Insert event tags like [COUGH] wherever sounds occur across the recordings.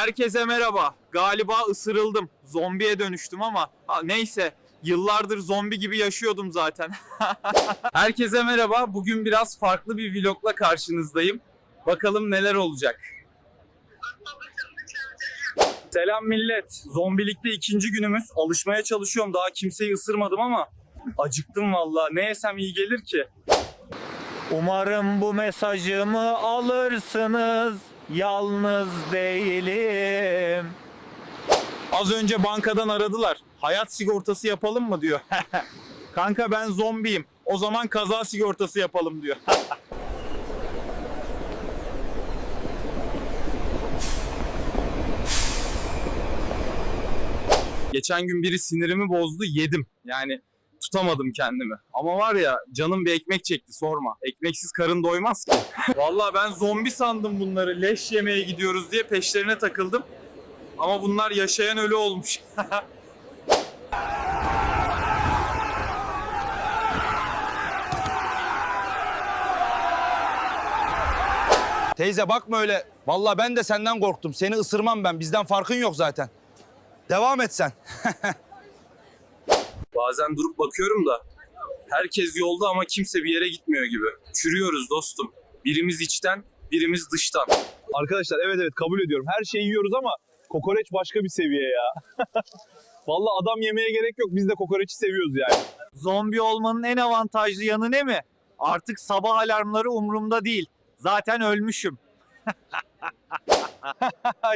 Herkese merhaba. Galiba ısırıldım. Zombiye dönüştüm ama ha, neyse. Yıllardır zombi gibi yaşıyordum zaten. [LAUGHS] Herkese merhaba. Bugün biraz farklı bir vlogla karşınızdayım. Bakalım neler olacak. Selam millet. Zombilikte ikinci günümüz. Alışmaya çalışıyorum. Daha kimseyi ısırmadım ama acıktım valla. Ne yesem iyi gelir ki? Umarım bu mesajımı alırsınız. Yalnız değilim. Az önce bankadan aradılar. Hayat sigortası yapalım mı diyor. [LAUGHS] Kanka ben zombiyim. O zaman kaza sigortası yapalım diyor. [LAUGHS] Geçen gün biri sinirimi bozdu yedim. Yani tutamadım kendimi. Ama var ya canım bir ekmek çekti sorma. Ekmeksiz karın doymaz ki. [LAUGHS] Vallahi ben zombi sandım bunları. Leş yemeye gidiyoruz diye peşlerine takıldım. Ama bunlar yaşayan ölü olmuş. [LAUGHS] Teyze bakma öyle. Vallahi ben de senden korktum. Seni ısırmam ben. Bizden farkın yok zaten. Devam et sen. [LAUGHS] Bazen durup bakıyorum da herkes yolda ama kimse bir yere gitmiyor gibi. Çürüyoruz dostum. Birimiz içten, birimiz dıştan. Arkadaşlar evet evet kabul ediyorum. Her şeyi yiyoruz ama kokoreç başka bir seviye ya. [LAUGHS] Vallahi adam yemeye gerek yok. Biz de kokoreçi seviyoruz yani. Zombi olmanın en avantajlı yanı ne mi? Artık sabah alarmları umurumda değil. Zaten ölmüşüm. [LAUGHS]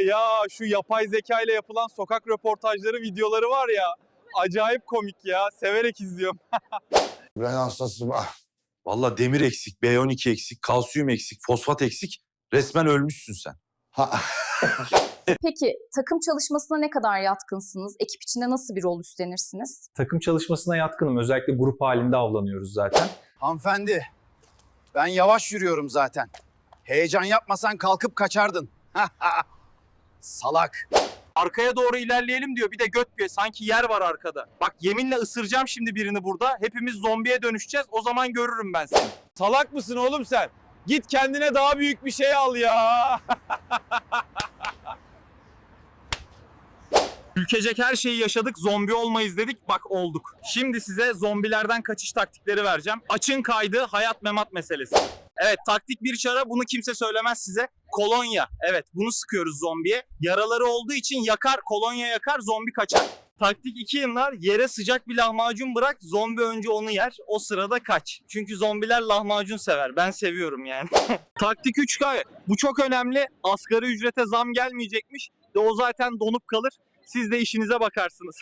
ya şu yapay zeka ile yapılan sokak röportajları videoları var ya. Acayip komik ya. Severek izliyorum. [LAUGHS] Ben hastasım. Ah. Vallahi demir eksik, B12 eksik, kalsiyum eksik, fosfat eksik. Resmen ölmüşsün sen. Ha, [LAUGHS] Peki takım çalışmasına ne kadar yatkınsınız? Ekip içinde nasıl bir rol üstlenirsiniz? takım çalışmasına yatkınım. Özellikle grup halinde avlanıyoruz zaten. Hanımefendi, ben yavaş yürüyorum zaten. Heyecan yapmasan kalkıp kaçardın. [LAUGHS] Salak. Arkaya doğru ilerleyelim diyor. Bir de göt diyor. Sanki yer var arkada. Bak yeminle ısıracağım şimdi birini burada. Hepimiz zombiye dönüşeceğiz. O zaman görürüm ben seni. Salak mısın oğlum sen? Git kendine daha büyük bir şey al ya. [LAUGHS] Ülkecek her şeyi yaşadık, zombi olmayız dedik, bak olduk. Şimdi size zombilerden kaçış taktikleri vereceğim. Açın kaydı, hayat memat meselesi. Evet, taktik bir çara, bunu kimse söylemez size. Kolonya, evet bunu sıkıyoruz zombiye. Yaraları olduğu için yakar, kolonya yakar, zombi kaçar. Taktik 2 yıllar yere sıcak bir lahmacun bırak, zombi önce onu yer, o sırada kaç. Çünkü zombiler lahmacun sever, ben seviyorum yani. Taktik 3K, bu çok önemli. Asgari ücrete zam gelmeyecekmiş de o zaten donup kalır. Siz de işinize bakarsınız.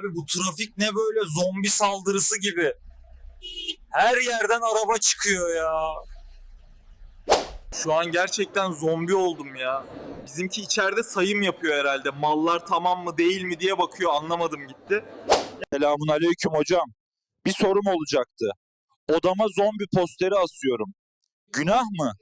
Abi bu trafik ne böyle zombi saldırısı gibi. Her yerden araba çıkıyor ya. Şu an gerçekten zombi oldum ya. Bizimki içeride sayım yapıyor herhalde. Mallar tamam mı değil mi diye bakıyor anlamadım gitti. Selamun aleyküm hocam. Bir sorum olacaktı. Odama zombi posteri asıyorum. Günah mı?